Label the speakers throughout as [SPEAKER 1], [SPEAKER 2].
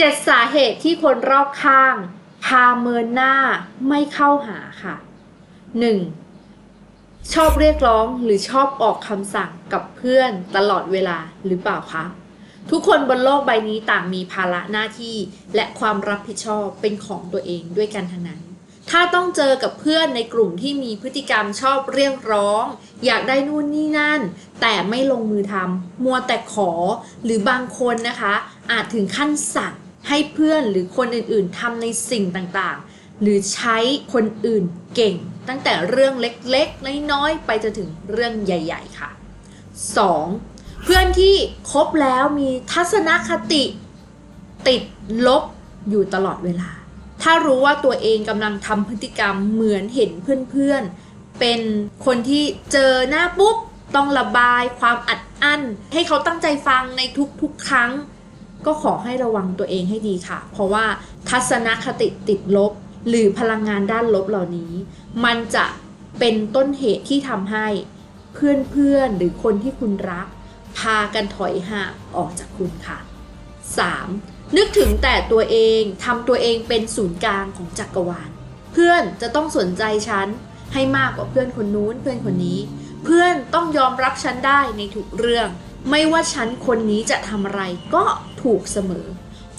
[SPEAKER 1] เจ็ดสาเหตุที่คนรอบข้าง พาเมินหน้าไม่เข้าหาค่ะ 1. ชอบเรียกร้องหรือชอบออกคำสั่งกับเพื่อนตลอดเวลาหรือเปล่าคะทุกคนบนโลกใบนี้ต่างมีภาระหน้าที่และความรับผิดชอบเป็นของตัวเองด้วยกันทั้งนั้น ถ้าต้องเจอกับเพื่อนในกลุ่มที่มีพฤติกรรมชอบเรียกร้อง อยากได้นู่นนี่นั่น แต่ไม่ลงมือทำมัวแต่ขอหรือบางคนนะคะ อาจถึงขั้นสั่ง ให้เพื่อนหรือคนอื่นๆทำในสิ่งต่างๆ หรือใช้คนอื่นเก่ง ตั้งแต่เรื่องเล็กๆ น้อยๆ ไปจนถึงเรื่องใหญ่ ๆ ค่ะ 2. เพื่อนที่คบแล้วมีทัศนคติ ติดลบอยู่ตลอดเวลา ถ้ารู้ว่าตัวเองกำลังทำพฤติกรรมเหมือนเห็นเพื่อนๆ เป็นคนที่เจอหน้าปุ๊บต้องระบายความอัดอั้น ให้เขาตั้งใจฟังในทุกๆครั้ง ก็ขอให้ระวังตัวเองให้ดีค่ะ เพราะว่าทัศนคติติดลบ หรือพลังงานด้านลบเหล่านี้ มันจะเป็นต้นเหตุที่ทำให้เพื่อนๆหรือคนที่คุณรัก พากันถอยห่างออกจากคุณค่ะ 3. นึกถึงแต่ตัวเองทำตัวเองเป็นศูนย์กลางของจักรวาล เพื่อนจะต้องสนใจฉันให้มากกว่าเพื่อนคนนู้นเพื่อนคนนี้ เพื่อนต้องยอมรับฉันได้ในทุกเรื่อง ไม่ว่าฉันคนนี้จะทำอะไรก็ถูกเสมอ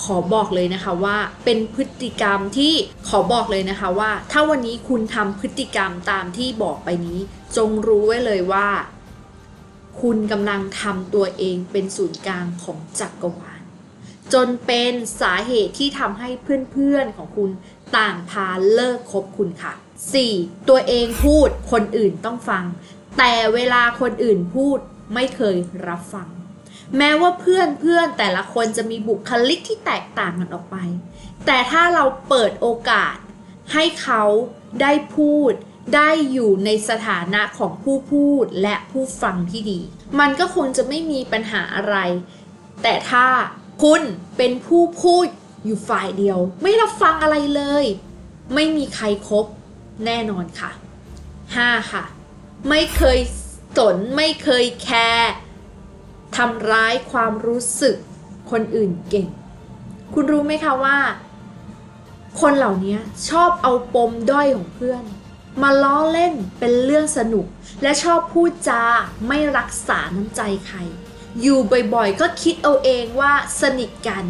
[SPEAKER 1] ขอบอกเลยนะคะว่าเป็นพฤติกรรมที่ขอบอกเลยนะคะว่า ถ้าวันนี้คุณทำพฤติกรรมตามที่บอกไปนี้ จงรู้ไว้เลยว่า คุณกำลังทำตัวเองเป็นศูนย์กลางของจักรวาลจนเป็นสาเหตุที่ทำให้เพื่อนๆของคุณต่างพาเลิกคบคุณค่ะ 4. ตัวเองพูดคนอื่นต้องฟัง แต่เวลาคนอื่นพูด ไม่เคยรับฟัง แม้ว่าเพื่อนเพื่อนแต่ละคนจะมีบุคลิกที่แตกต่างกันออกไป แต่ถ้าเราเปิดโอกาส ให้เขาได้พูด ได้อยู่ในสถานะของผู้พูดและผู้ฟังที่ดี มันก็คงจะไม่มีปัญหาอะไร แต่ถ้าคุณเป็นผู้พูดอยู่ฝ่ายเดียว ไม่รับฟังอะไรเลย ไม่มีใครครบแน่นอนค่ะ 5. ค่ะ ไม่เคย สนไม่เคยแคร์ทำร้ายความรู้สึกคนอื่นเก่ง คุณรู้ไหมคะว่า คนเหล่านี้ชอบเอาปมด้อยของเพื่อน มาล้อเล่นเป็นเรื่องสนุก และชอบพูดจาไม่รักษาน้ำใจใคร อยู่บ่อยๆ ก็คิดเอาเองว่าสนิทกัน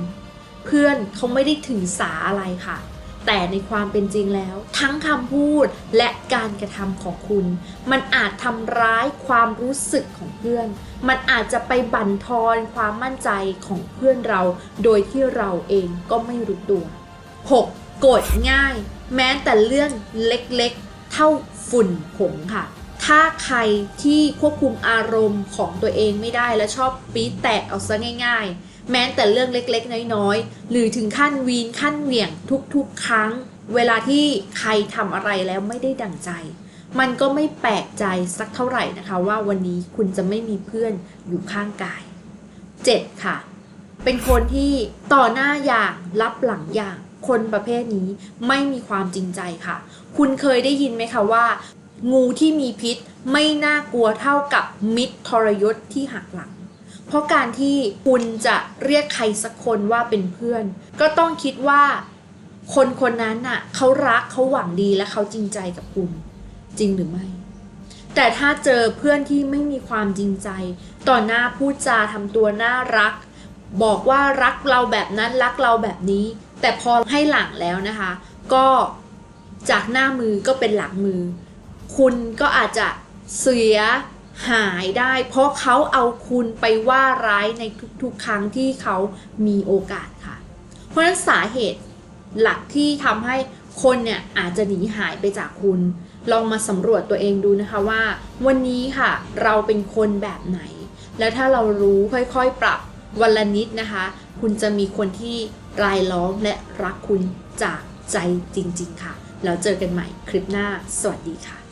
[SPEAKER 1] เพื่อนเขาไม่ได้ถึงสาอะไรค่ะ แต่ในความเป็นจริงแล้ว ทั้งคำพูดและการกระทำของคุณ มันอาจทำร้ายความรู้สึกของเพื่อน มันอาจจะไปบั่นทอนความมั่นใจของเพื่อนเรา โดยที่เราเองก็ไม่รู้ตัว 6. โกรธง่าย แม้แต่เรื่องเล็กๆ เท่าฝุ่นผงค่ะ ถ้าใครที่ควบคุมอารมณ์ของตัวเองไม่ได้และชอบปี๊ดแตกเอาซะง่าย ๆ แม้แต่เรื่องเล็กๆ น้อยๆ หรือถึงขั้นวีนขั้นเหวี่ยงทุกๆ ครั้ง เวลาที่ใครทำอะไรแล้วไม่ได้ดั่งใจ มันก็ไม่แปลกใจสักเท่าไหร่นะคะ ว่าวันนี้คุณจะไม่มีเพื่อนอยู่ข้างกาย 7. ค่ะ เป็นคนที่ต่อหน้าอย่างรับหลังอย่างคนประเภทนี้ไม่มีความจริงใจค่ะ คุณเคยได้ยินไหมคะว่า งูที่มีพิษไม่น่ากลัวเท่ากับมิตรทรยศที่หักหลัง เพราะการที่คุณจะเรียกใครสักคนว่าเป็นเพื่อน ก็ต้องคิดว่าคนคนนั้นน่ะเขารักเขาหวังดีและเขาจริงใจกับคุณ จริงหรือไม่ แต่ถ้าเจอเพื่อนที่ไม่มีความจริงใจ ต่อหน้าพูดจาทำตัวน่ารัก บอกว่ารักเราแบบนั้นรักเราแบบนี้ แต่พอให้หลังแล้วนะคะ ก็จากหน้ามือก็เป็นหลังมือ คุณก็อาจจะเสียหายได้ เพราะเขาเอาคุณไปว่าร้ายในทุกๆ ครั้งที่เขามีโอกาสค่ะ เพราะฉะนั้นสาเหตุหลักที่ทำให้คนเนี่ยอาจจะหนีหายไปจากคุณ ลองมาสำรวจตัวเองดูนะคะว่า วันนี้ค่ะเราเป็นคนแบบไหน แล้วถ้าเรารู้ค่อยๆปรับวันละนิดนะคะ คุณจะมีคนที่รายล้อมและรักคุณจากใจจริงๆค่ะ แล้วเจอกันใหม่คลิปหน้า สวัสดีค่ะ